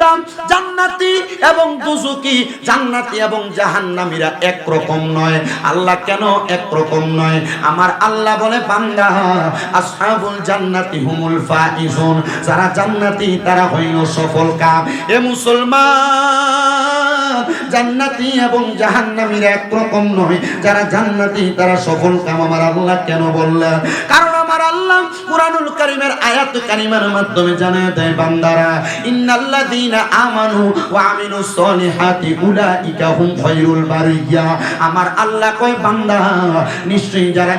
বান্দা জান্নাতি এবং দুজুকি জান্নাতি এবং জাহান্নামীরা একরকম নয়। আল্লাহ কেন একরকম নয়? আমার আল্লাহ বলে, বান্দা, আসহাবুল জান্নাতি হুমুল ফাইজুন। যারা জান্নাতি, তারা হইল সফল কাম। এ মুসলমান জান্নাতি এবং জাহান্নামীরা একরকম নয়। যারা জান্নাতি, তারা সফল কাম। আমার আল্লাহ কেন বললেন? কারণ আমার আল্লাহ কুরআনুল কারীমের আয়াত কারিমার মাধ্যমে জানায় দেয়, বান্দারা, ইন্নাল্লাযীনা আমানু ওয়া আমিলুস হুম বারিয়া। আমার আল্লাহ বান্দা, নিশ্চয়ই যারা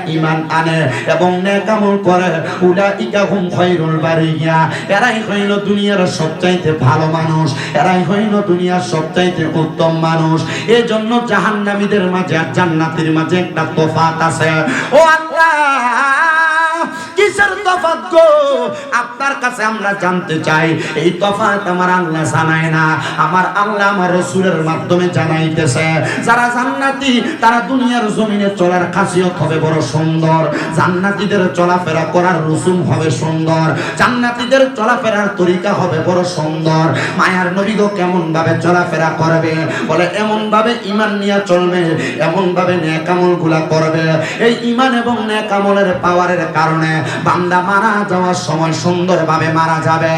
আনে এবং হুম বারিয়া। এরাই হইল দুনিয়ার সবচাইতে ভালো মানুষ। এরাই হইল দুনিয়ার সবচাইতে উত্তম মানুষ। এজন্য জাহান্নামীদের মাঝে আর জান্নাতের মাঝে একটা তফাত আছে। ও আল্লাহ! তফাৎ গো। আপনার কাছে আমরা জানতে চাই, এই তফাৎ আমার আল্লাহ জানায় না। আমার আল্লাহ আমার রসুলের মাধ্যমে জানাইতেছে, যারা জান্নাতি, তারা দুনিয়ার জমিনে চলার খাসিয়ত হবে বড় সুন্দর। জান্নাতীদের চলাফেরা করার রসুম হবে সুন্দর। জান্নাতীদের চলাফেরার তরিকা হবে বড় সুন্দর। মায়ার নবী গো কেমন ভাবে চলাফেরা করবে? বলে এমন ভাবে ইমান নিয়ে চলবে এমন ভাবে নেকামলগুলা করবে। এই ইমান এবং নেকামলের পাওয়ারের কারণে বান্দা মারা যাওয়ার সময় সুন্দরভাবে মারা যাবে।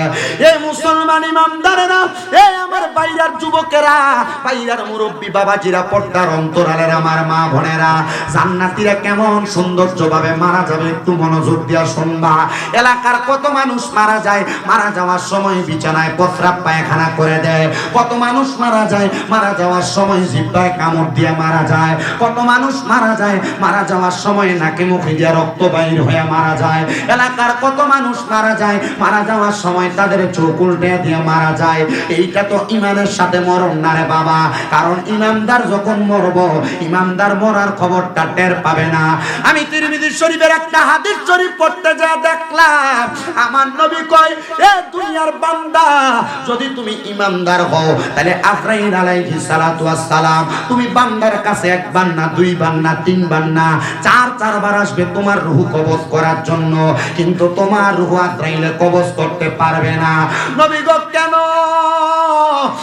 এই মুসলমান ইমানদারেরা এই আমার বাইরার যুবকেরা, বাইরার মুরব্বী বাবাজিরা, পর্দার অন্তরালের আমার মা বোনেরা, জান্নাতীরা কেমন সৌন্দর্যভাবে মারা যাবে একটু মনোযোগ দিয়া শুনবা। এলাকার কত মানুষ মারা যায়, মারা যাওয়ার সময় বিছানায় প্রস্রাব পায়খানা করে দেয়। কত মানুষ মারা যায়, মারা যাওয়ার সময় জিব্বায় কামড় দিয়ে মারা যায়। কত মানুষ মারা যায়, মারা যাওয়ার সময় নাকে মুখে দিয়ে রক্ত বাইর হয়ে মারা যায়। এলাকার কত মানুষ মারা যায়, মারা যাওয়ার সময় তাদের চোখ উল্টে দিয়ে মারা যায়। এইটা তো ইমানের সাথে মরণ না রে বাবা। কারণ ইমানদার যখন মরব, ইমানদার মরার খবরটা টের পাবে না। আমি তিরমিজি শরীফের একটা হাদিস শরীফ পড়তে যা দেখলাম। আমার নবী কয়, এ দুনিয়ার বান্দা, যদি তুমি ইমানদার হও, তাহলে আফরাইল আলাইহিস সালাতু ওয়াস সালাম তুমি বান্দার কাছে একবার না দুইবার না তিনবার না চার চারবার আসবে তোমার রূহ কবজ করার জন্য। কিন্তু তোমার রুহাত আজরাইলে কবজ করতে পারবে না। নবী গো কেন?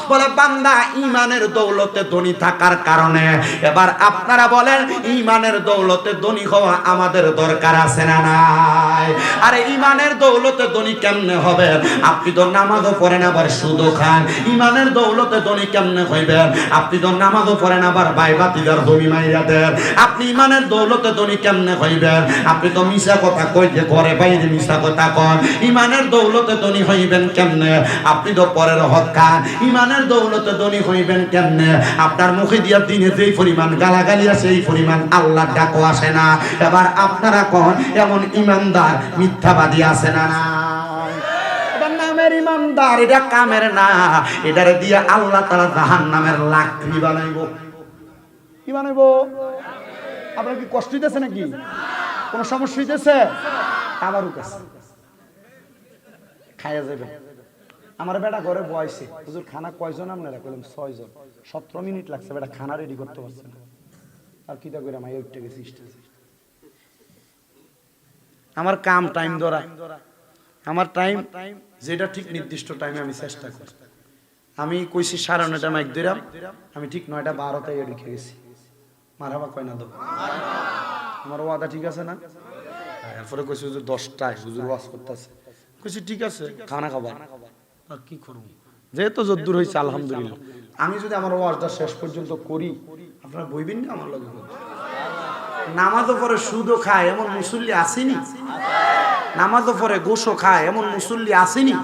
বলে, বান্দা, ইমানের দৌলতে ধনী থাকার কারণে। এবার আপনারা বলেন, ইমানের দৌলতে ধনী হওয়া আমাদের দরকার আছে না নাই? আরে, ইমানের দৌলতে ধনী কেমনে হবে আপনি তো নামাজও পড়েন, আবার সুদও খান। ইমানের দৌলতে ধনী কেমনে হইবেন? আপনি তো নামাজও পড়েন, আবার বাইবাতিদার ধনী মাইরা দেন। আপনি ইমানের দৌলতে ধনী কেমনে হইবেন? আপনি তো মিশা কথা কই যে, ঘরে বাইরে মিশা কথা কন। ইমানের দৌলতে ধনী হইবেন কেমনে? আপনি তো পরের হক খান। ইমানের দৌলতে ধনী হইবেন কেমনে? আপনার মুখে দিয়া দিনে যেই পরিমাণ গালাগালি আছে, এই পরিমাণ আল্লাহ ডাকো আসে না। এবার আপনারা কন, এমন ইমানদার, মিথ্যাবাদী আছে না না নামের ইমানদার, এটা কামের না। এটারে দিয়ে আল্লাহ তারা জাহান নামের লাকড়ি বানাইব। কি বানাইব? আপনার কি কষ্ট নাকি? কোনো সমস্যা হইতেছে? খাইয়া যাবে আমার বেটা ঘরে বয়সে। হুজুর, খানা কয়জন আপনারা? কইলাম ছয়জন। সতেরো মিনিট লাগছে, বেটা খানা রেডি করতে পারছে না। আর কিতা করে মাই উঠতে গেছি আমার কাম টাইম ধরা। আমার টাইম যেটা ঠিক নির্দিষ্ট টাইমে আমি চেষ্টা করি। আমি কইছি সাড়ে নয়টা মাইক দিলাম আমি ঠিক নয়টা বারোটায় রেখে গেছি। মারাবা কয় না দেবো আমার ওয়াদা ঠিক আছে না? এরপরে কইছি হুজুর দশটায় হুজুর ওয়াজ করতেছে। কইছি ঠিক আছে, খানা খাবার। কি করব? যেহেতু যদ্দূর হয়েছে আলহামদুলিল্লাহ। আমি যদি আমার ওয়াজটা শেষ পর্যন্ত করি আপনারা বইবেন না আমার লগে? নামাজও পরে সুদও খায় এমন মুসল্লি আসেনি? নামাজও পরে গোসও খায় এমন মুসল্লি আসেনি?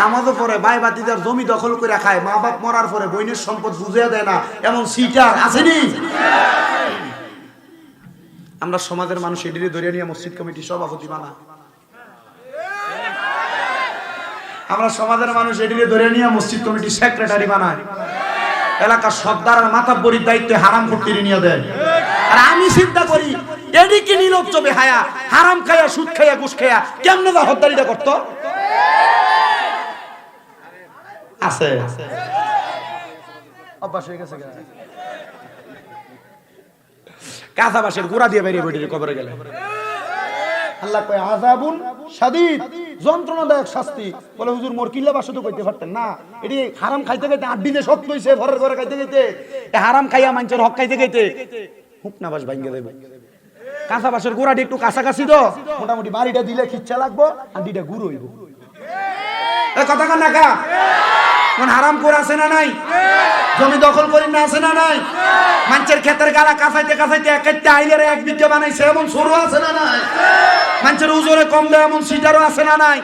নামাজও পরে ভাই বাতিদার জমি দখল করে খায় মা বাপ মরার পরে বইনের সম্পদ বুঝিয়ে দেয় না এমন সিটার আসেনি? আমরা সমাজের মানুষ এডিরে ধরে নিয়ে মসজিদ কমিটি সভাপতি বানা। আমরা সমাজের মানুষ এটিকে ধরে নিয়ে মসজিদ কমিটি সেক্রেটারি বানায় এলাকার সর্দার আর মাতাব্বরির দায়িত্বে হারাম করতে নিয়ে দেয়। আর আমি চিন্তা করি, এদিকে নিলজ্জ বেহায়া হারাম খায়া, সুদ খায়া, ঘুষ খায়া, কেমনে দা হদ্দারিটা করতো? আছে। অভ্যাস হয়ে গেছে গোড়া দিয়ে বেরিয়ে বেরিয়ে কবরে গেলে। আল্লাহ কয়, আযাবুন শাদীদ। যন্ত্রণাদায়ক শাস্তি। বলে হুজুর, মোর কিল্লা বাসু তো কইতে পারতেন না। এটি হারাম খাইতে খাইতে আড্ডি দিয়ে শক্ত হইছে ঘরের ঘরে খাইতে খাইতে। হারাম খাইয়া মানুষের হক খাইতে খাইতে হুকনা বাস ভাঙ্গে দেবে। কাঁচা বাসের গোড়াটি একটু কাছাকাছি তো মোটামুটি বাড়িটা দিলে খিচ্ছা লাগবো আড্ডিটা গুড় হইব। কথা কান না কা? কোন হারাম করে আছে না নাই? জমি দখল করি না আছে না নাই? মানুষের ক্ষেতের গালা কাছাইতে কাছাইতে এক আইলের এক বিঘে বানাইছে, এমন সরু আছে না নাই? মানুষের উজরে কম দেয়, এমন সিটারও আছে না নাই?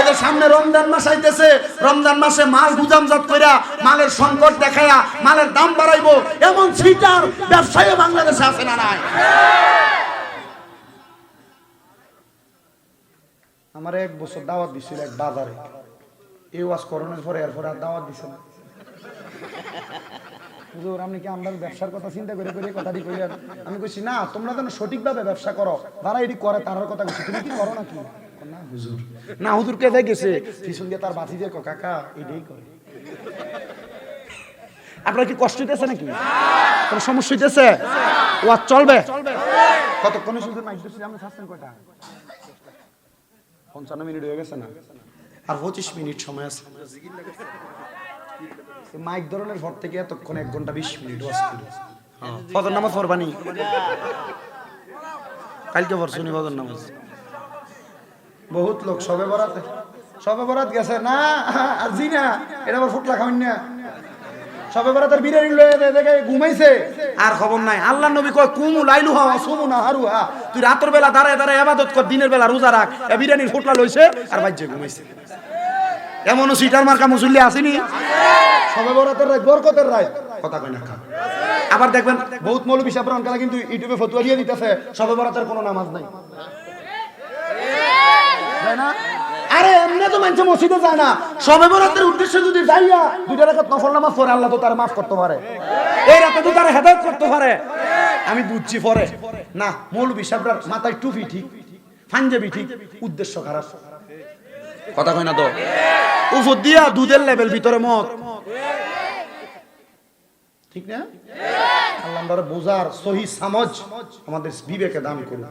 এদের সামনে রমজান মাস আইতেছে, রমজান মাসে মাল গুদামজাত কইরা মালের সংকট দেখায়া মালের দাম বাড়াইবো, এমন সিটার ব্যবসায়ী বাংলাদেশে আছে না নাই? আমার এক বছর দাওয়াত দিছিল এক বাজারে। এই ওয়াজ করোনার পরে এরপরে আর দাওয়াত দিছে না। হুজুর, আপনি কি আমরা ব্যবসার কথা চিন্তা করে করে কথাটি কইলেন? আমি কইছি, না, তোমরা যেন সঠিকভাবে ব্যবসা করো। তারা এটি করে তার কথা কইছি। তুমি কি করো নাকি? না, হুজুর। না, হুজুর, কে গেছে? পিছন দিয়ে তার বাতি দিয়ে কাকা, এটাই করে। আপনার কি কষ্ট হইতেছে নাকি? কোন সমস্যা হইতেছে? ওয়াজ চলবে? কতক্ষণে শুধু মাইক দিচ্ছি আপনি থাকছেন কয়টা? পঞ্চান্ন মিনিট হয়ে গেছে না? আর পঁচিশ মিনিট সময় আছে। মাইক ধরনের ভর থেকে এতক্ষণ এক ঘণ্টা বিশ মিনিট ওয়াজ করি। ফজর নামাজ পড়বানি? কালকে পড়ছুনি ফজর নামাজ। বহুত লোক সবে বরাতে সবে বরাত গেছে। না আর জি না। এটা আবার ফুটলা খাওয়ান না। সবে বরাতের বিরিয়ানি লয়ে দেখে ঘুমাইছে। আর খবর নাই। আল্লাহ নবী কয় কুমু লাইলু হা সুমু না হারু হা তুই রাতের বেলা দাঁড়ায় দাঁড়ায় ইবাদত কর দিনের বেলা রোজা রাখ। এ বিরিয়ানির ফুটলা লইছে আর বাইজে ঘুমাইছে। এমনও সিটার মার্কা মুসল্লি আসেনি? সবে বরাতের রাত বরকতের রাত কথা কয় না আবার দেখবেন বহুত মৌলবী সাহেব অনকালা কিন্তু ইউটিউবে ফতুয়া দিয়ে দিতেছে সবে বরাতের কোনো নামাজ নাই। যায় না? আরে, এমনি তো মানুষ মসজিদে যায় না। সবে বরাতের উদ্দেশ্যে যদি যাইয়া দুইটা রেখে নফল নামাজ পড়ে, আল্লাহ তো তার মাফ করতে পারে। এই রাতে তো তার হেদায়ত করতে পারে। আমি বুঝছি পরে। না, মৌলবী সাহেবরার মাথায় টুপি ঠিক, পাঞ্জাবি ঠিক, উদ্দেশ্য খারাপ। কথা কয় না তো? উপর দিয়া দুধের লেভেল ভিতরে মত ঠিক না? আল্লাহ বোঝার সহি সামজ আমাদের বিবেকে দান করুন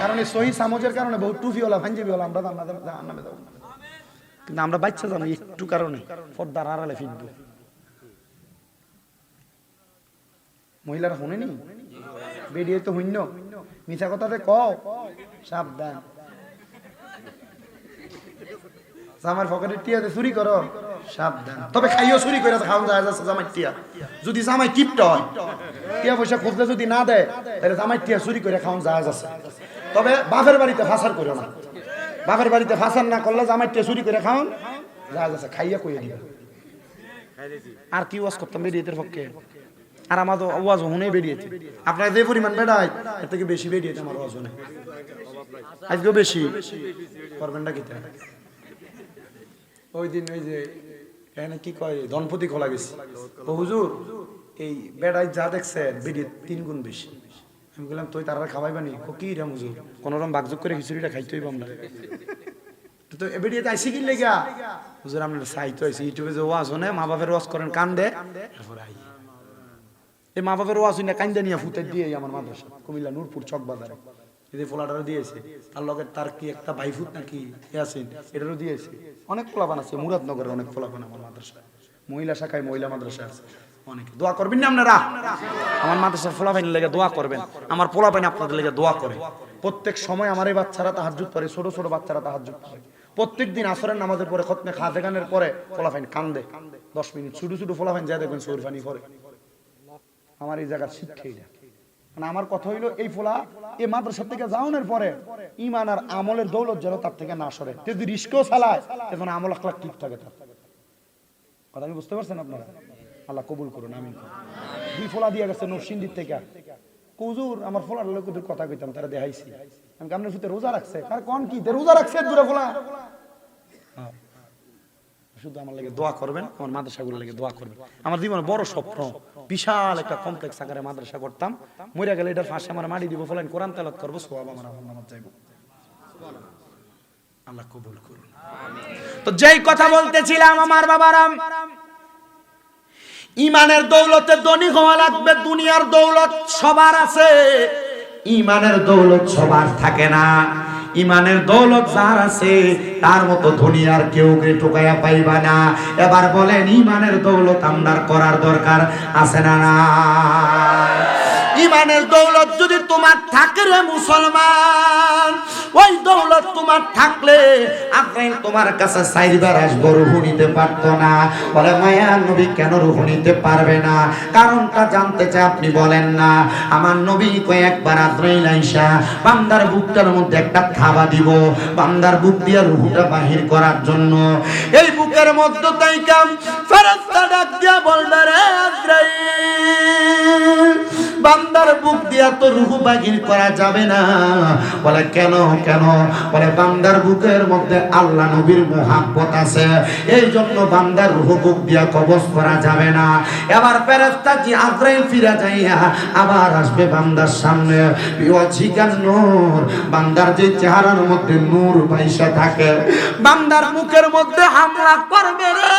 কারণ এই সহি সামজের কারণে বহু টুফিওয়ালা পাঞ্জাবিওয়ালা আমরা দাম নামে দেবো কিন্তু আমরা বাচ্চা জানি, একটু কারণে পর্দার আড়ালে ফিরবো মহিলারা শুনেনি বেরিয়ে তো হইন্য মিথ্যা কথাতে ক সাবধান। জামার পকেটে টিয়াতে চুরি করো। সাবধান। তবে খাইও চুরি করে খাওয়া যায় যাচ্ছে জামাই টিয়া। যদি জামাই কিপটা হয়, টিয়া পয়সা খুঁজলে যদি না দেয়, তাহলে জামাই টিয়া চুরি করে খাওয়া যায় যাচ্ছে। তবে বাপের বাড়িতে ফাঁসার করো না। বাপের বাড়িতে ফাঁসার না করলে জামাই টিয়া চুরি করে খাওয়ান যায় যাচ্ছে খাইয়া কইয়া দিবে। আর কি ওয়াজ করতাম বেরিয়েতে পক্ষে? আর আমার তো হুনে বেরিয়েছে আপনার যে পরিমাণ বেড়ায়, এর থেকে বেশি বেরিয়েছে আমার ওয়াজ হুনে। আজকেও বেশি। করবেন না কিতা? ওই দিন ওই যে, এখানে কি কয়, ধনপতি খোলা গেছে। হুজুর, এই বেড়াই যা দেখছে বেরিয়ে তিন গুণ বেশি। আমি বললাম তুই তারা খাওয়াইবানি ও কি রে হুজুর কোন রকম বাগযোগ করে খিচুড়িটা খাইতে হইব আমরা তো তো বেরিয়ে আইসি কি লেগা? হুজুর আপনার সাহিত্য আইসি ইউটিউবে যে ওয়াজ হনে মা বাপের ওয়াজ করেন কান্দে? এরপরে আই এই মা বাপের ওয়াজ হইনা কান্দে নিয়ে ফুটে দিয়ে আমার মাদ্রাসা। কুমিল্লা নূরপুর চক বাজারে। এই যে ফোলাটারও দিয়েছে তার লগে তার কি একটা ভাই ফুট নাকি ইয়াসিন এটারও দিয়েছে অনেক ফোলাপান আছে মুরাদনগরের অনেক ফোলাপান আমার মাদ্রাসা মহিলা শাখায় মহিলা মাদ্রাসা আছে। দোয়া করবেন আপনারা? আমার মাদ্রাসার ফোলাপাইনের লেগে দোয়া করবেন। আমার ফোলাপাইন আপনাদের লেগে দোয়া করে। প্রত্যেক সময় আমার এই বাচ্চারা করে ছোট ছোট বাচ্চারা করে প্রত্যেক দিন আসরের নামাজের পরে খতমে খাজে গানের পরে ফোলাফাইন কান্দে। দশ মিনিট ছোট ছোট ফোলাফাইন যা দেখবেন পরে আমার এই জায়গার মানে আমার কথা হইল, এই ফোলা এই মাদ্রাসা থেকে যাওয়ানোর পরে ইমান আর আমলের দৌলত যেন তার থেকে না সরে। যদি রিস্কও চালায়, তখন আমল আখলাক ঠিক থাকে তার। কথা কি বুঝতে পারছেন আপনারা? আল্লাহ কবুল করুন, আমিন। দুই ফোলা দিয়ে গেছে নরসিংদীর থেকে। কুজুর আমার ফোলার লোকদের কথা কইতাম, তারা দেখাইছি। আমি আপনার রোজা রাখছে? আর কোন কি? রোজা রাখছে দূরে ফোলা। শুধু আমার লাগে দোয়া করবেন, আমার মাদ্রাসাগুলো লাগে দোয়া করবেন। আমার জীবনে বড় স্বপ্ন, বিশাল একটা কমপ্লেক্স আকারে মাদ্রাসা করতাম। মরে গেলে এটার ফাঁসে আমার মাটি দিব ফলেন কোরআন তেলাত করব, সোয়াব আমার আমার যাইব। আল্লাহ কবুল করুন। তো যেই কথা বলতেছিলাম আমার বাবারাম ইমানের দৌলতে ধনী হওয়া লাগবে, দুনিয়ার দৌলত সবার আছে। ইমানের দৌলত সবার থাকে না। ইমানের দৌলত যার আছে, তার মতো ধনী আর কেউ কে টোকাইয়া পাইবা না। এবার বলেন, ইমানের দৌলত আমদার করার দরকার আছে না না? ইমানের দৌলত যদি তোমার থাকে রে মুসলমান তোমার থাকলে আফরাইল তোমার কাছে চাইবার আসব রুহু নিতে পারতো না। বলে, মায়া নবী কেন রুহু নিতে পারবে না? কারণটা জানতে চাই, আপনি বলেন না। আমার নবী কয়েকবার আফরাইল আইসা বান্দার বুকটার মধ্যে একটা থাবা দিব, বান্দার বুক দিয়ে রুহুটা বাহির করার জন্য। এই বুকের মধ্যে তাই কাম ফেরেশতা ডাক দিয়া বলবে রে বান্দার বুক দিয়া তো রুহু বাহির করা যাবে না। বলে, কেন কেন? বলে বান্দার বুকের মধ্যে আল্লাহ নবীর মোহাব্বত আছে। এই জন্য বান্দার রুহু বুক দিয়া কবজ করা যাবে না। এবার ফেরেশতা জি আজরাইল ফিরা যাইয়া আবার আসবে বান্দার সামনে। বিওয়াজিকান নূর, বান্দার যে চেহারার মধ্যে নূর পয়সা থাকে, বান্দার মুখের মধ্যে হামলা করবে রে।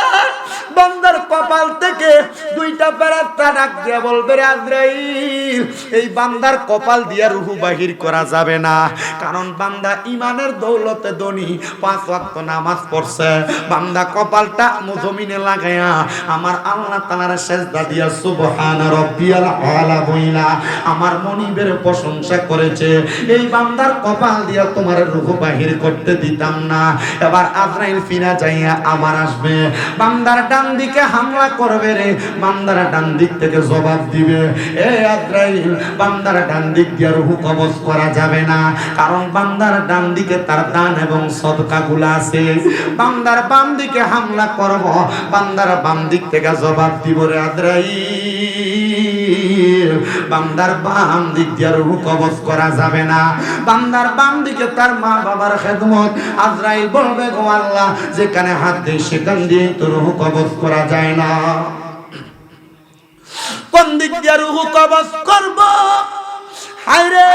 বান্দার কপাল থেকে দুইটা ফেরেশতা ডাক দিয়ে বলবে রে আজরাইল এই বান্দার কপাল দিয়া রুহু বাহির করা যাবে না। কারণ বান্দা ইমানের দৌলতে ধনী, পাঁচ ওয়াক্ত নামাজ পড়ছে। বান্দা কপালটা জমিনে লাগায়া, আমার আল্লাহ তাআলার সেজদা দিয়া সুবহান রাব্বিয়াল আলা বইলা আমার মনিবের প্রশংসা করেছে। এই বান্দার কপাল দিয়া তোমার রুহু বাহির করতে দিতাম না। এবার আজরাইল ফিরা যাইয়া আমার আসবে। বান্দার ডান দিকে হামলা করবে রে, বান্দার ডান দিক থেকে জবাব দিবে। এ আজরাইল, বান্দার ডান দিক দিয়ে রুহু কবজ করা যাবে না। কারণ বান্দার ডান দিকে তার দান এবং সদকা গুলা আছে। বান্দার বাম দিকে হামলা করব, বান্দার বাম দিক থেকে জবাব দিব রে আজরাইল। বান্দার বাম দিক দিয়ে রুহু কবজ করা যাবে না। বান্দার বাম দিকে তার মা বাবার খেদমত। আজরাইল বলবে, গো আল্লাহ, যেখানে হাত দিয়ে সেখান দিয়ে তো রুহু করা যায় না। কোন দিক দিয়ে রুহু কবজ করব? হায়রে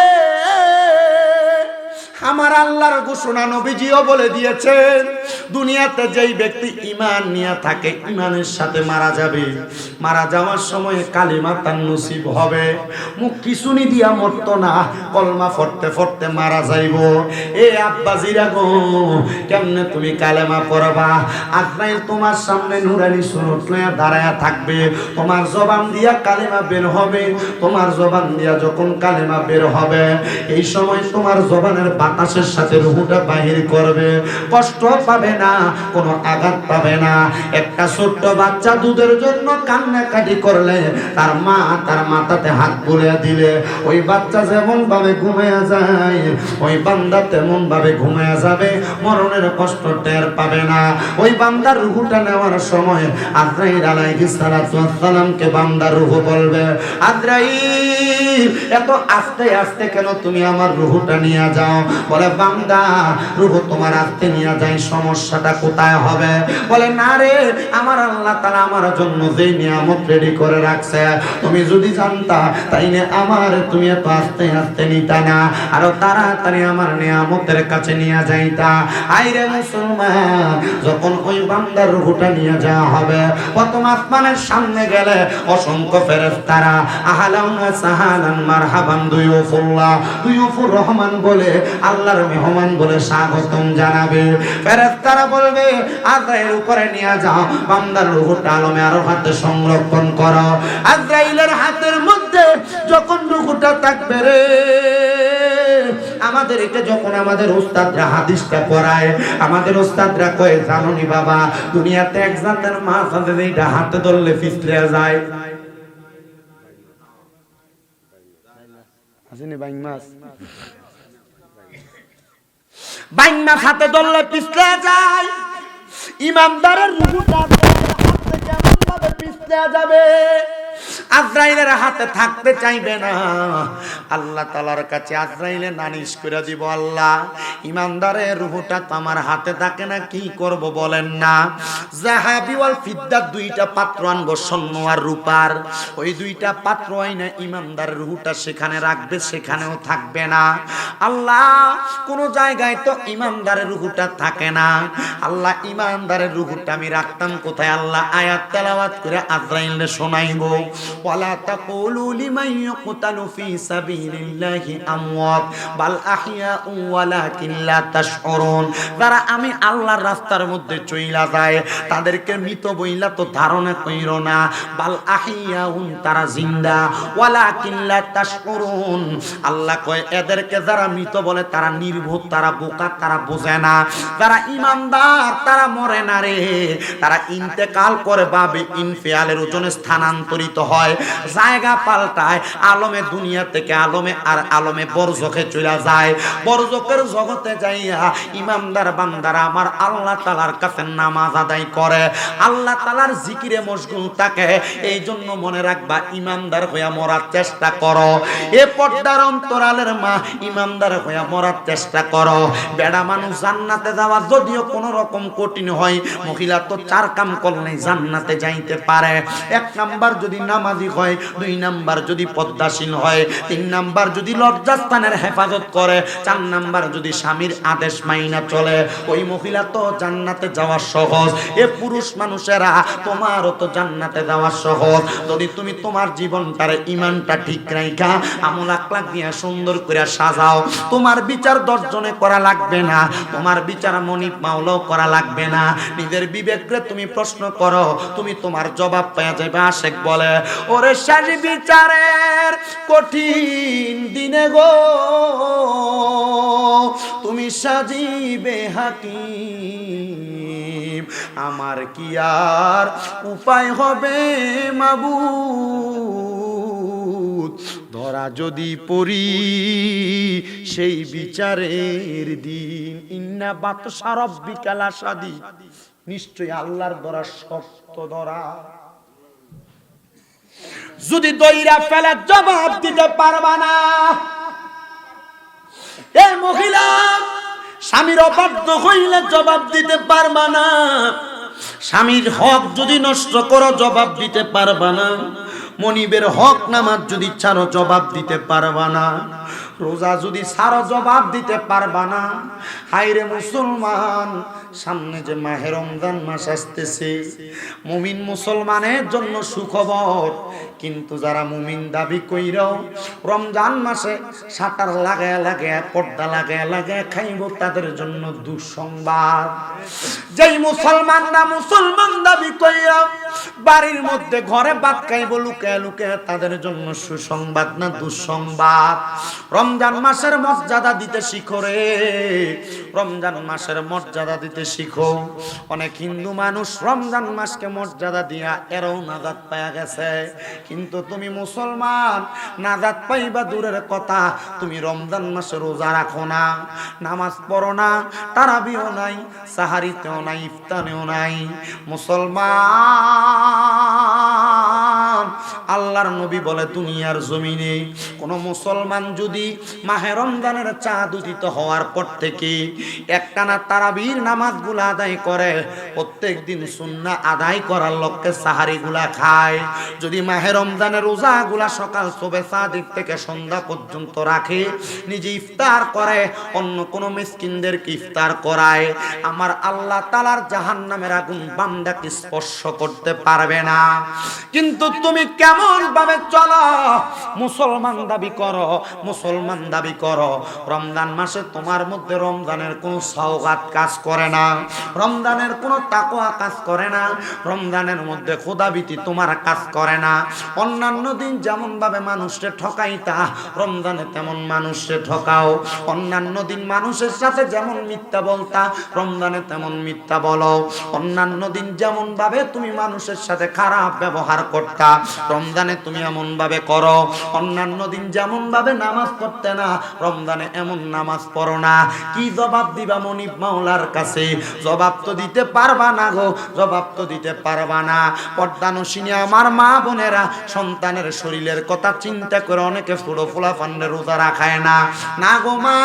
আমার আল্লাহর ঘোষণা নবীজিও বলে দিয়েছেন, দুনিয়াতে যেই ব্যক্তি ইমান নিয়ে থাকে ইমানের সাথে মারা যাবে। মারা যাওয়ার সময় কালিমা তার নসিব হবে। মুখ কিছুনি দিয়া মরতো না, কলমা ফটতে ফটতে মারা যাইব। এ আব্বা জিরা গো, কেমনে তুমি কালেমা পড়বা? আজরাইল তোমার সামনে নুরানি সুরত লইয়া দাঁড়ায়া থাকবে। তোমার জবান দিয়া কালেমা বের হবে। তোমার জবান দিয়া যখন কালেমা বের হবে, এই সময় তোমার জবানের বাতাসের সাথে রুহুটা বাহির করবে। কষ্ট পাবে না, কোনো আঘাত পাবে না। একটা ছোট্ট বাচ্চা দুধের জন্য কান্নাকাটি করলে তার মা তার মাথাতে হাত বুলিয়ে দিলে। ওই বাচ্চা যেমন ভাবে ঘুমায়া যায়, ওই বান্দা তেমন ভাবে ঘুমায়া যাবে, মরণের কষ্ট টের পাবে না। ওই বান্দার রুহুটা নেওয়ার সময় আজরাইল আলাইহিস সালামকে বান্দার রুহু বলবে, আজরাইল, এত আস্তে আস্তে কেন তুমি আমার রুহুটা নিয়ে যাও? বলে, বান্দা, রুহু তোমার আস্তে নিয়ে যাই, সমস্যাটা কোথায় হবে? বলে, না রে, আমার আল্লাহ তাআলা আমার জন্য যেই নিয়ামত রেডি করে রাখছে, তুমি যদি জানতা, তাইলে আমার তুমি এত আস্তে আস্তে নিতা না, আরও তাড়াতাড়ি আমার নিয়ামতের কাছে নিয়ে যাইতা। আইরে মুসলমান, যখন ওই বান্দার রুহুটা নিয়ে যাওয়া হবে, প্রথম আসমানের সামনে গেলে অসংখ্য ফেরেশতারা আহালাম সাহালান মারহাবান দুয়ুফুল্লাহ দুয়ুফুর রহমান বলে আল্লাহর মেহমান বলে স্বাগতম জানাবে। ফেরেশতারা বলবে আজরাইল উপরে নিয়ে যাও, বান্দার রুহুটা আলমে আরও হাতে সংরক্ষণ করো। আজরাইলের হাতের মধ্যে যখন রুহুটা থাকবে রে, আমাদেরকে যখন আমাদের ওস্তাদরা হাদিসটা পড়ায়, আমাদের ওস্তাদরা কয়ে, জানুনি বাবা, দুনিয়াতে এক জাতের মাছ আছে যেটা হাতে ধরলে পিছলে যায়। আসেনি বাইং মাছ? বাইং মাছ হাতে ধরলে পিছলে যায়। ইমানদারের রুহুটা হাতে কেমন ভাবে পিছলে যাবে? আজরাইলের হাতে থাকতে চাইবে না। আল্লাহ তালার কাছে আজরাইলে নালিশ করে দিব, আল্লাহ, ইমানদারের রুহুটা তো আমার হাতে থাকে না, কি করব বলেন না। জাহাবি ওয়াল ফিদ্দার দুইটা পাত্র আনব, স্বর্ণ আর রূপার। ওই দুইটা পাত্র আইনা ইমানদারের রুহুটা সেখানে রাখবে, সেখানেও থাকবে না। আল্লাহ, কোন জায়গায় তো ইমানদারের রুহুটা থাকে না। আল্লাহ, ইমানদারের রুহুটা আমি রাখতাম কোথায়? আল্লাহ, আয়াত তেলাওয়াত করে আজরাইলে শোনাইবো। ওয়ালা যারা আমি আল্লাহর রাস্তার মধ্যে চইলা যায়, তাদেরকে মৃত বইলা তো ধারণা কইরো না। বাল আহিয়াউন, তারা জিন্দা। ওয়ালাকিন লা তাশউরুন আল্লাহ কয়, এদেরকে যারা মৃত বলে তারা নির্বোধ তারা বোকা, তারা বোঝে না। যারা ইমানদার, তারা মরে না রে। তারা ইন্তেকাল করে বাবে ইনফিয়ালের ওজনে স্থানান্তরিত হয়। জায়গা পাল্টায়, আলমে দুনিয়া থেকে আলমে আর আলমে বরজখে চলে যায়। বরজকের জগতে যাইয়া ইমামদার বান্দারা আমার আল্লাহ তালার কাছে নামাজ আদায় করে। আল্লাহ তালার জিকিরে মশগুল থাকে এই জন্য মনে রাখবা ইমামদার হইয়া মরার চেষ্টা করো। এ পর্দার অন্তরালের মা ইমামদার হইয়া মরার চেষ্টা করো। বেড়া মানুষ জান্নাতে যাওয়া যদিও কোনো রকম কঠিন হয়, মহিলা তো চার কাম করলে জান্নাতে যাইতে পারে। এক নাম্বার যদি নামাজি হয়, দুই নাম্বার যদি পদ্মাসীন হয়, তিন নাম্বার যদি লজ্জাস্থানের হেফাজত করে, চার নাম্বার যদি স্বামীর আদেশ মাইনা চলে, ওই মহিলা তো জান্নাতে যাওয়া সহজ। এ পুরুষ মানুষেরা, তোমারও তো জান্নাতে যাওয়া সহজ। যদি তুমি তোমার জীবনটার ইমানটা ঠিক রাইখা, আমল আকলাক দিয়ে সুন্দর করে সাজাও। তোমার বিচার দর্জনে করা লাগবে না, তোমার বিচার মনিপ মাওলাও করা লাগবে না। নিজের বিবেককে তুমি প্রশ্ন করো, তুমি তোমার জবাব পেয়ে যাবে আশেক বলে। ওরে শেষ বিচারের কঠিন দিনে গো। তুমি সাজিবে হাকিম, আমার কি আর উপায় হবে মাবুদ? ধরা যদি পড়ি সেই বিচারের দিন। ইন্না বাত সারব বিকালা সাদি নিশ্চয় আল্লাহর ধরা শক্ত ধরা। যদি দইরা ফেলে জবাব দিতে পারবা না। এই মহিলা, স্বামীর অবাধ্য হইলে জবাব দিতে পারবা না। স্বামীর হক যদি নষ্ট করো, জবাব দিতে পারবা না। মনিবের হক নামাজ যদি ছাড়ো, জবাব দিতে পারবা না। রোজা যদি ছাড়ো জবাব দিতে পারবা না। হাইরে মুসলমান, সামনে যে মাহে রমজান মাস আসতেছে, মুমিন মুসলমানের জন্য সুখবর। কিন্তু যারা মুমিন দাবি কইরাও রমজান মাসে সাঁতার লাগায় লাগায়, পর্দা লাগায় লাগায় খাইব, তাদের জন্য দুঃসংবাদ। যেই মুসলমান না মুসলমান দাবি কইরা, বাড়ির মধ্যে ঘরে ভাত খাইব, লুকায় লুকায় তাদের জন্য সুসংবাদ না দুঃসংবাদ? রমজান মাসের মর্যাদা দিতে শিখো রে। রমজান মাসের মর্যাদা দিতে শিখো। অনেক হিন্দু মানুষ রমজান মাসকে মর্যাদা দিয়া এরও নাজাত পায়া গেছে। কিন্তু তুমি মুসলমান, নাজাত পাইবা দূরের কথা, তুমি রমজান মাসে রোজা রাখো না। নামাজ পড়ো না, তারাবিও নাই, সাহারিতেও নাই, ইফতারেও নাই। মুসলমান আল্লাহর নবী বলে, দুনিয়ার জমিনে কোন মুসলমান যদি মাহে রমজানের চাঁদ উদিত হওয়ার পর থেকে একটানা তারাবির নামাজগুলা আদায় করে প্রত্যেক দিন সুন্না আদায় করার লক্ষ্যে সাহারিগুলা খায়। যদি মাহে রমজানের রোজাগুলা সকাল সবে সাদিক থেকে সন্ধ্যা পর্যন্ত রাখে, নিজে ইফতার করে, অন্য কোনো মিসকিনদেরকে ইফতার করায়, আমার আল্লাহ তালার জাহান নামের আগুন বান্দাকে স্পর্শ করতে পারবে না। কিন্তু তুমি কেমন ভাবে চলো? মুসলমান দাবি করো, মুসলমান দাবি করো। রমজান মাসে তোমার মধ্যে রমজানের কোনো সওগাত কাজ করে না, রমজানের কোনো তাকোয়া কাজ করে না, রমজানের মধ্যে খোদাবিতি তোমার কাজ করে না। অন্যান্য দিন যেমন ভাবে মানুষকে ঠকাইতা, রমজানে তেমন মানুষকে ঠকাও। অন্যান্য দিন মানুষের সাথে যেমন মিথ্যা বলতা, রমজানে তেমন মিথ্যা বলো। অন্যান্য দিন যেমন ভাবে তুমি মানুষের সাথে খারাপ ব্যবহার করতা রমজানে তুমি এমন ভাবে করো। অন্যান্য দিন যেমন ভাবে নামাজ পড়তে না, রমজানে এমন নামাজ পড়ো না। কি জবাব দিবা মনিব মাওলার কাছে? জবাব তো দিতে পারবা না গো, জবাব তো দিতে পারবা না। পর্দানুসিনী আমার মা বোনেরা সন্তানের শরীরের কথা চিন্তা করে অনেকে ছোট ফোলা ফান্ডে রোজা রাখায় না। না গো মা,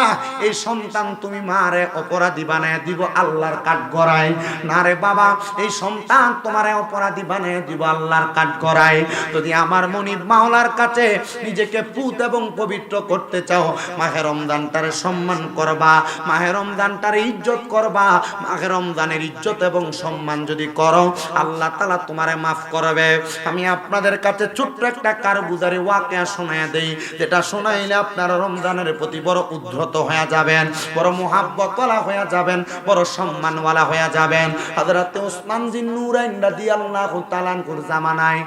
এই সন্তান তুমি মারে অপরাধী বানায় দিব আল্লাহর কাঠ গড়ায়। না রে বাবা, এই সন্তান তোমারে অপরাধী বানায় দিব আল্লাহর কাঠ গড়ায়। যদি আমার মনিব মাওলার কাছে নিজেকে পুত এবং পবিত্র করতে চাও, মাহে রমজানটারে সম্মান করবা, মাহে রমজানটারে ইজ্জত করবা, মাহে রমজানের ইজ্জত এবং সম্মান যদি করো, আল্লাহ তালা তোমারে মাফ করবে। আমি আপনাদের কাছে ছোট্ট একটা কারগুজারি ওয়াকিয়া শোনায় দেই, যেটা শোনাইলে আপনারা রমজানের প্রতি বড় উদ্ধত হয়ে যাবেন, বড় মোহাব্বতওয়ালা হয়ে যাবেন, বড় সম্মানওয়ালা হয়ে যাবেন। হযরতে ওসমান জিন নূরাইন রাদিয়াল্লাহু তাআলার জামানায়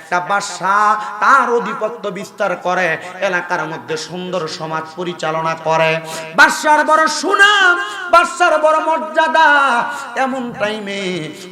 একটা বাদশা তার অধিপত্য বিস্তার করে, এলাকার মধ্যে সুন্দর সমাজ পরিচালনা করে। বাদশার বড় সুনাম বাদশার বড় মর্যাদা, এমন টাইমে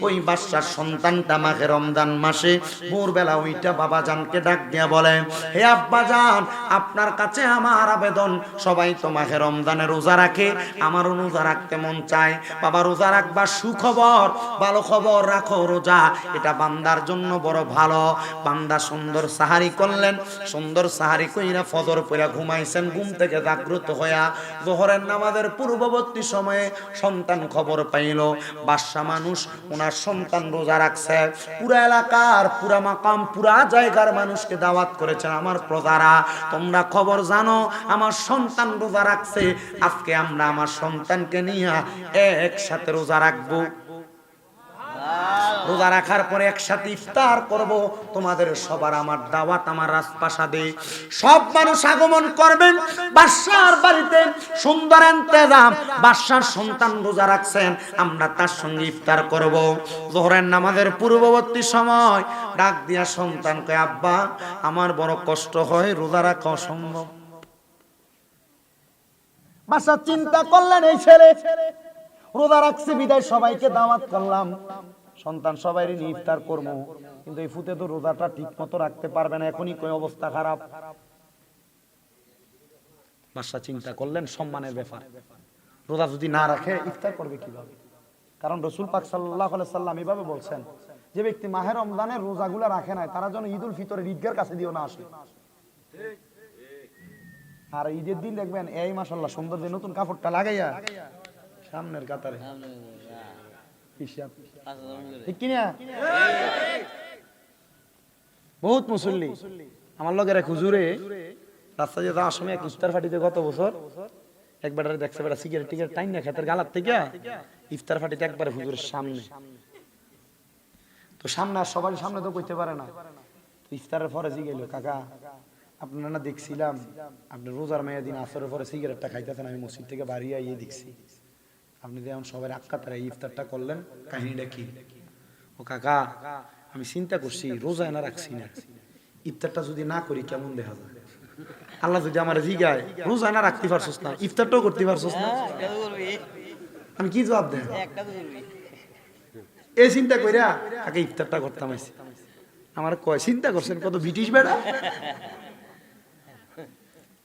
ওই বাদশার সন্তানটা মাঘে রমজান মাসে ভোরবেলা ওইটা বাবা জানকে ডাক দিয়া বলে, হে আব্বা জান আপনার কাছে আমার আবেদন, সবাই তো মাঘে রমজানে রোজা রাখে, আমারও রোজা রাখতে মন চায়। বাবা রোজা রাখবার সুখবর, ভালো খবর রাখো রোজা, এটা বান্দার জন্য বড় ভালো। বান্দা সুন্দর সাহারি করলেন, সুন্দর সাহারি কইরা ফজর পইরা ঘুমাইছেন, ঘুম থেকে জাগ্রত হইয়া জোহরের নামাজের পূর্ববর্তী সময়ে সন্তান খবর পাইল। বাদশা মানুষ ওনার সন্তান রোজা রাখছে। পুরা এলাকার, পুরা মাকাম, পুরা জায়গার মানুষকে দাওয়াত করেছেন, আমার প্রজারা, তোমরা খবর জানো, আমার সন্তান রোজা রাখছে, আজকে আমরা আমার সন্তানকে নিয়ে একসাথে রোজা রাখব। রোজা রাখার পরে একসাথে ইফতার করব। তোমাদের সবার আমার দাওয়াত, আমার রাজপ্রাসাদে। সব মানুষ আগমন করবেন। বাদশার বাড়িতে সুন্দর ইন্তেজাম। বাদশার সন্তান রোজা রাখছেন। আমরা তার সঙ্গে ইফতার করব। জোহরের নামাজের পূর্ববর্তী সময় ডাক দিয়া সন্তানকে, আব্বা, আমার বড় কষ্ট হয়, রোজা রাখা অসম্ভব। বাসা চিন্তা করলেন, এই ছেলে, রোজা রাখছে, বিদায় সবাইকে দাওয়াত করলাম। সন্তান সবাই নিয়ে ইফতার করব কিন্তু এই ফুতে তো রোজাটা ঠিক মতো রাখতে পারবে না, এখনই কই অবস্থা খারাপ। বাসা চিন্তা করলেন, সম্মানের ব্যাপার। রোজা যদি না রাখে, ইফতার করবে কীভাবে? কারণ রসুল পাক সাল্লাহ সাল্লাম এভাবে বলছেন, যে ব্যক্তি মাহের রমজানের রোজাগুলো রাখে নাই, তারা যেন ঈদ উল ফিতরের ঈদগার কাছে দিও না আসে। আর ঈদের দিন দেখবেন, এই মাসাল্লাহ সুন্দর যে নতুন কাপড়টা লাগাইয়া, সামনের কাতারে। হিসাব। ঠিক কিনা? বহুত মুসল্লি। আমার লগের এক হুজুরে রাস্তা যে যাওয়ার সময় এক ইফতার ফাটিতে গত বছর একবার দেখছে বেটা সিগারেট টিগারেট টাইম না খেতের গালার থেকে ইফতার ফাটিতে একবার হুজুরের সামনে। তো সামনে আর সবার সামনে তো কইতে পারে না। ইফতারের পরে জিগেল কাকা আপনারা না দেখছিলাম আপনি রোজার মেয়ে দিন আসরের পরে সিগারেটটা খাইতেছেন আমি মসজিদ থেকে বাড়ি আইয়ে দেখছি। আপনি যেমন সবাই আক্কা তারা ইফতারটা করলেন কাহিনীটা কি? ও কাকা আমি চিন্তা করছি রোজা না রাখছি না। ইফতারটা যদি না করি কেমন দেখা যায়? আল্লাহ যদি আমার জিগায় রোজা না রাখতে পারছস না ইফতারটাও করতে পারছস না। আমি কি জবাব দেন এই চিন্তা কইরা আগে ইফতারটা করতাম আমার কয় চিন্তা করছেন কত ব্রিটিশ বেড়া?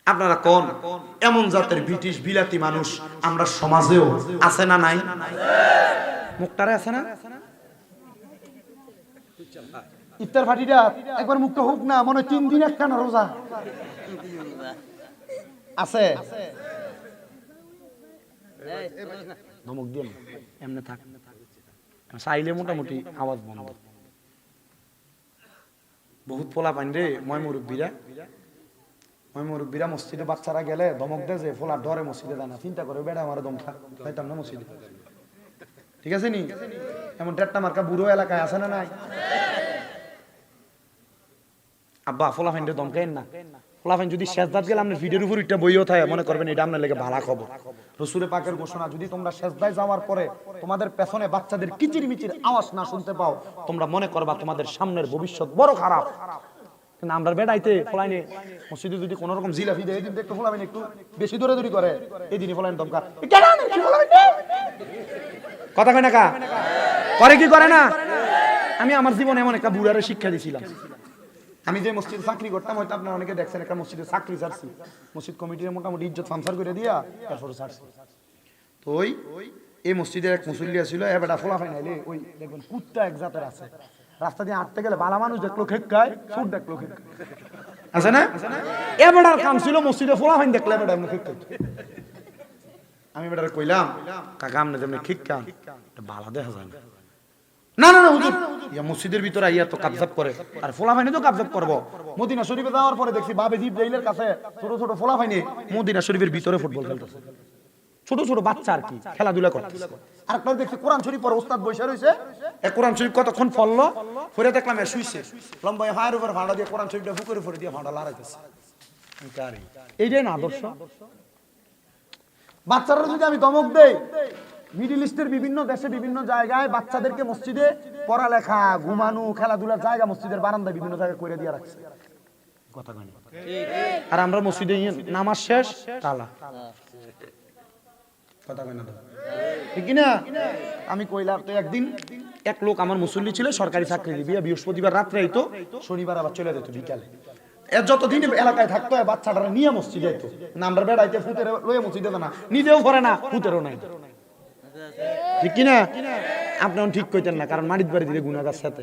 আপনারা কোন? এমন জাতের ব্রিটিশ বিলাতি মানুষ আমরা সমাজেও আছে না নাই? মুখটারে আছে না? ইফতার ফাটিটা একবার মুখটা হোক না মনে হয় তিন দিন একখানা রোজা। আছে? ধমক দিয়ে এমনে থাক। চাইলে মোটামুটি আওয়াজ বন্ধ। বহুত পোলা পাইন রে ময় মুরব্বীরা। ময় মুরব্বীরা মসজিদে বাচ্চারা গেলে ধমক দেয় যে ফোলা ডরে মসজিদে জানা। চিন্তা করে বেড়া আমার দম খা। খাইতাম না মসজিদে ঠিক আছে নি? এমন টেট্টা মার্কা বুড়ো এলাকায় আছে না নাই? আব্বা, ফোলা দমকাইন না ফোলা ফাইন যদি গেলে আপনার ভিডিওর উপর একটা বইও থাকে মনে করবেন, এটা আপনার লেগে ভালো খবর। রসুরে পাকের ঘোষণা, যদি তোমরা শেষদায় যাওয়ার পরে তোমাদের পেছনে বাচ্চাদের কিচির মিচির আওয়াজ না শুনতে পাও, তোমরা মনে করবা তোমাদের সামনের ভবিষ্যৎ বড় খারাপ। কিন্তু আমরা বেড়াইতে ফলাইনে। মসজিদে যদি কোনো রকম জিলাফি দেয় এদিন একটু ফলাইন একটু। বেশি দূরে দূরি করে, এই দিনই ফলাইন দমকা? কথা কয় না কা? করে কি করে না? আমি আমার জীবনে এমন একটা বুড়ারে শিক্ষা দিছিলাম। আমি যে মসজিদে চাকরি করতাম, হয়তো আপনারা অনেকে দেখছেন একটা মসজিদে চাকরি ছাড়ছি। মসজিদ কমিটির মোটামুটি ইজ্জত ফামসার করে দিয়া তারপরে ছাড়ছি। তো ওই এই মসজিদের এক মুসল্লি ছিল এ বেটা ফোলা ফাইনাইলে ওই দেখবেন কুত্তা এক জাতের আছে। রাস্তা দিয়ে হাঁটতে গেলে বালা মানুষ দেখল খেক্কায় সুর দেখল খেক্কায় আছে না? এ বেটার কাম ছিল মসজিদে ফোলা ফাইন দেখলে বেটা এমনি খেক্কায় আমি বেটার কইলাম কাকা আমনে যেমনি খিক্কা বালা দেখা যায় না। না না না হুজুর। ইয়া মসজিদের ভিতরে আইয়া তো কাবজাব করে। আর ফোলা ফাইনে তো কাবজাব করব। মদিনা শরীফে যাওয়ার পরে দেখছি বাবে জিব্রাইলের কাছে ছোট ছোট ফোলা ফাইনে মদিনা শরীফের ভিতরে ফুটবল খেলতেছে। ছোট ছোট বাচ্চা আর কি খেলাধুলা করতেছে। আর একটা দেখছি কোরআন শরীফ পরে ওস্তাদ বসে রয়েছে। এ কোরআন শরীফ কতক্ষণ ফললো ফিরে দেখলাম এ শুইছে। লম্বা হায়ের উপর ভাড়া দিয়ে কোরআন শরীফটা ফুকের উপরে দিয়ে ভাড়া লড়াইতেছে। এইটাই না আদর্শ? বাচ্চারা যদি আমি দমক দেই মিডিল ইস্টের বিভিন্ন দেশে বিভিন্ন জায়গায় বাচ্চাদেরকে মসজিদে পড়ালেখা ঘুমানো খেলাধুলার জায়গা মসজিদের বারান্দায় বিভিন্ন জায়গায় করে দিয়ে রাখছে। আর আমরা মসজিদে নামাজ শেষ তালা। কথা কয় না ঠিক না আমি কইলাম তো একদিন এক লোক আমার মুসল্লি ছিল সরকারি চাকরি দিবি বৃহস্পতিবার রাত্রে আইতো শনিবার আবার চলে যেত বিকালে। এর যতদিন এলাকায় থাকতো বাচ্চাটা নিয়ে মসজিদে আইতো। নাম্বার বেড়াইতে ফুতের লয়ে মসজিদে না নিজেও না ফুতেরও নাই। ঠিক কিনা? আপনি ঠিক কইতেন না কারণ মাটির বাড়ি দিলে গুণাগার সাথে।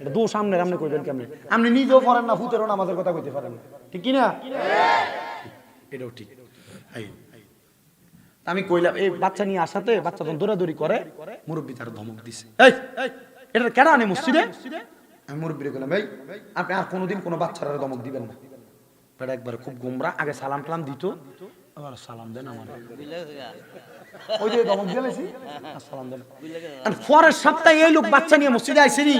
এটা দোষ সামনে আপনি কইবেন কেমনে? আপনি নিজেও পড়েন না ফুতেরও নামাজের কথা কইতে পারেন না। ঠিক কিনা? এটাও ঠিক। আমি কইলাম, এই বাচ্চা নিয়ে আসাতে বাচ্চা যখন দৌড়াদৌড়ি করে, মুরব্বী তার ধমক দিছে। এটা কেন আনে মসজিদে? আমি মুরব্বী কইলাম, এই, আপনি আর কোনোদিন কোনো বাচ্চারা ধমক দিবেন না। বেটা একবার খুব গোমরা, আগে সালাম টালাম দিত, আবার সালাম দেন আমার। ওই যে ধমক দিয়েছি সালাম দেন। আর পরের সপ্তাহে এই লোক বাচ্চা নিয়ে মসজিদে আইসেনি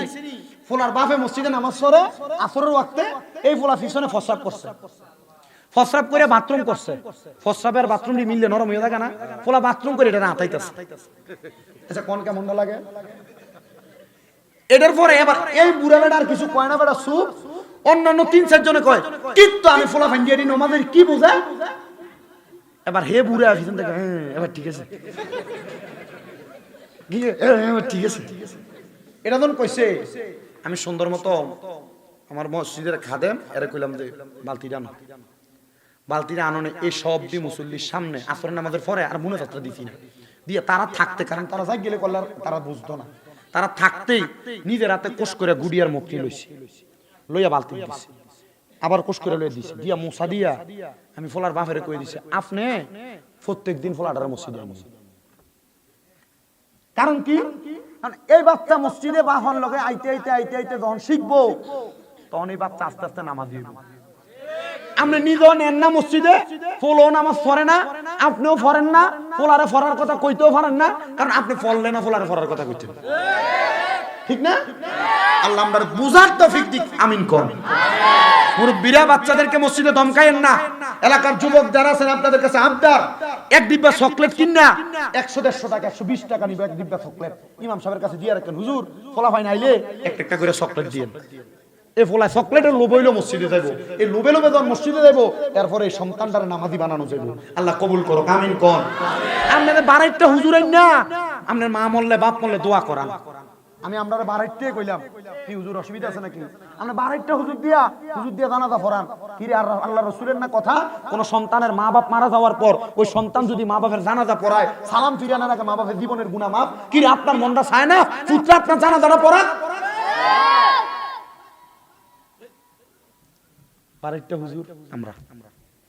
ফোলার বাপে মসজিদে নামাজ পড়ে, আসরের ওয়াক্তে এই ফোলা পিছনে ফসাব করছে। ফসরাপ করে বাথরুম করছে। ফসরাপের বাথরুমটি মিললে নরম হয়ে থাকে না ফোলা বাথরুম করে এটা না আতাইতেছে। আচ্ছা কোন কেমন লাগে? এটার পরে এবার এই বুড়া বেড়া আর কিছু কয় না বেড়া সুপ অন্যান্য তিন চার জনে কয় কিন্তু আমি ফোলা ফান্ডিয়া দিন আমাদের কি বোঝা? এবার হে বুড়া পিছন থেকে হ্যাঁ এবার ঠিক আছে। গিয়ে, "হ্যাঁ, এবার ঠিক আছে। এটা যখন কইছে আমি সুন্দর মতো আমার মসজিদের খাদেম এরা কইলাম যে বালতিটা আনো বালতিটা আননে এই সব দি মুসল্লির সামনে আসরের নামাজের পরে আর মনে যাত্রা দিছি না। দিয়ে তারা থাকতে, কারণ তারা যাই গেলে করলে তারা বুঝতো না। তারা থাকতেই নিজের হাতে কোষ করে গুডিয়ার মুক্তি লইছি। লইয়া বালতি দিছি। আবার কোষ করে লইয়া দিছি। দিয়া মশা দিয়া আমি ফোলার বাপেরে কই দিছি, আপনি প্রত্যেক দিন ফোলাটার মসজিদে আনবেন কারণ কি? এই বাচ্চা মসজিদে বাহন লগে আইতে আইতে আইতে আইতে যখন শিখব, তখন এই বাচ্চা আস্তে আস্তে নামাজ দিব। আপনি নিজেও নেন না মসজিদে, ফুলও নামাজ পড়ে না, আপনিও পড়েন না, ফোলারে ফরার কথা কইতেও পারেন না, কারণ আপনি ফললে না ফোলারে ফরার কথা কইতেন। ঠিক না? আল্লাহ আমরা বুঝার আমিন কোন মুরব্বীরা, বাচ্চাদেরকে মসজিদে ধমকায়েন না। এলাকার যুবক যারা আছেন, আপনাদের কাছে আবদার, এক ডিব্বা চকলেট কিনা একশো, দেড়শো টাকা, একশো বিশ টাকা নিবে এক ডিব্বা চকলেট। ইমাম সাহেবের কাছে দিয়ে রাখেন হুজুর ফলা ফাইন আইলে একটা একটা করে চকলেট এই ফলা চকলেটের লোভ হইল মসজিদে যাইব। এই লোভে লোভে যখন মসজিদে যাইব, এরপরে এই সন্তানটারে নামাজি বানানো যাইব। আল্লাহ কবুল করো কামিন কন। আপনাদের বাড়াইতে হুজুর না আপনার মা মরলে বাপ মরলে দোয়া করান। আমি আমরা বাড়াইতে কইলাম। কি হুজুর, অসুবিধা আছে নাকি? আমরা বাড়াইতে হুজুর দিয়া হুজুর দিয়া জানাজা ফরান কি আর আল্লাহ রসুলের না কথা? কোন সন্তানের মা বাপ মারা যাওয়ার পর ওই সন্তান যদি মা বাপের জানাজা পড়ায়, সালাম ফিরিয়ে না রাখে মা বাপের জীবনের গুণা মাপ কি আপনার মনটা চায় না? পুত্র, আপনার জানাজাটা পড়ান বাড়াইতে হুজুর আমরা।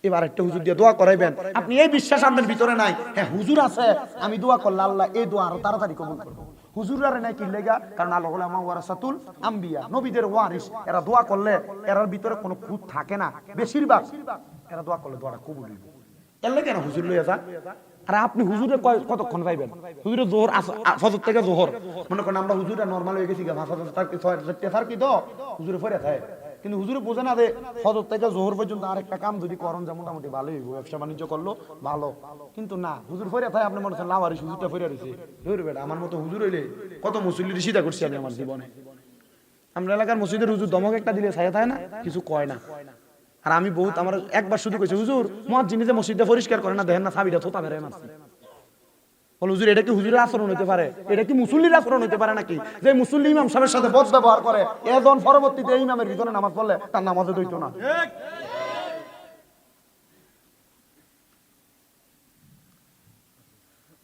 এবার একটা হুজুর দিয়ে দোয়া করাইবেন। আপনি এই বিশ্বাস আপনার ভিতরে নাই। হ্যাঁ হুজুর আছে আমি দোয়া করলে আল্লাহ এই দোয়া আরও তাড়াতাড়ি কবুল করব। হুজুরারে নাই কি লেগা? কারণ আল্লাহ উলামা ওয়ারাসাতুল আম্বিয়া নবীদের ওয়ারিস এরা দোয়া করলে এরার ভিতরে কোনো খুঁত থাকে না। বেশিরভাগ এরা দোয়া করলে দোয়াটা কবুল হইব। এর লেগে না হুজুর লইয়া যা আর আপনি হুজুরে কতক্ষণ পাইবেন হুজুরে জোহর ফজর থেকে জোহর। মনে করেন আমরা হুজুরে নরমাল হয়ে গেছি গা, থাকি থাকি তো। হুজুরে ফেরে থাকে কিন্তু হুজুরে বোঝে না যে ফজর থেকে জোহর পর্যন্ত আরেকটা কাম যদি করেন যা মোটামুটি ভালোই হইব, ব্যবসা বাণিজ্য করল, ভালো। কিন্তু না, হুজুর ফেরে থাকে আপনি মনে হচ্ছেন লাভারি হুজুরটা ফেরে রয়েছে ধর বেটা, আমার মতো হুজুর হইলে কত মুসল্লি রিসিদা করছি আমি আমার জীবনে। আমরা এলাকার মসজিদের হুজুর দমক একটা দিলে ছায়া থাকে না? কিছু কয় না। আর আমি বহুত, আমার একবার শুধু কইছি, হুজুর মহাজ জিনিস মসজিদটা পরিষ্কার করে না, দেখেন না সাবিটা থোতা বেড়ে মারছি। হুজুর, এটা কি হুজুরের আচরণ হতে পারে? এটা কি মুসল্লির আচরণ হতে পারে নাকি? যে মুসল্লি ইমাম সাহেবের সাথে বদ ব্যবহার করে এজন পরবর্তীতে ইমামের ভিতরে নামাজ পড়লে তার নামাজে না।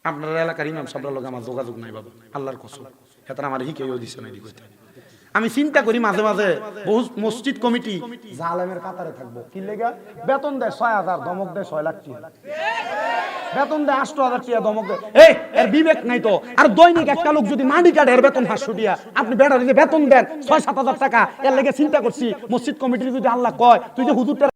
আপনার এলাকার ইমাম সাহেবের লোক আমার যোগাযোগ নাই বাবা। আল্লাহর কসম। হেতার আমার হিকেও দিছে না। আমি চিন্তা করি মাঝে মাঝে বহু মসজিদ কমিটি। জালেমের কাতারে থাকব। কি লেগা? বেতন দেয় ছয় হাজার দমক দেয় ছয় লাখ টাকা। বেতন দেয় আষ্ট হাজার টাকা দমক দেয়। এই এর বিবেক নাই তো। আর দৈনিক একটা লোক যদি মাটি কাটে এর বেতন পাঁচশো টিয়া আপনি বেটার বেতন দেন ছয় সাত হাজার টাকা। এর লেগে চিন্তা করছি মসজিদ কমিটি যদি আল্লাহ কয় তুই যে হুজুরটা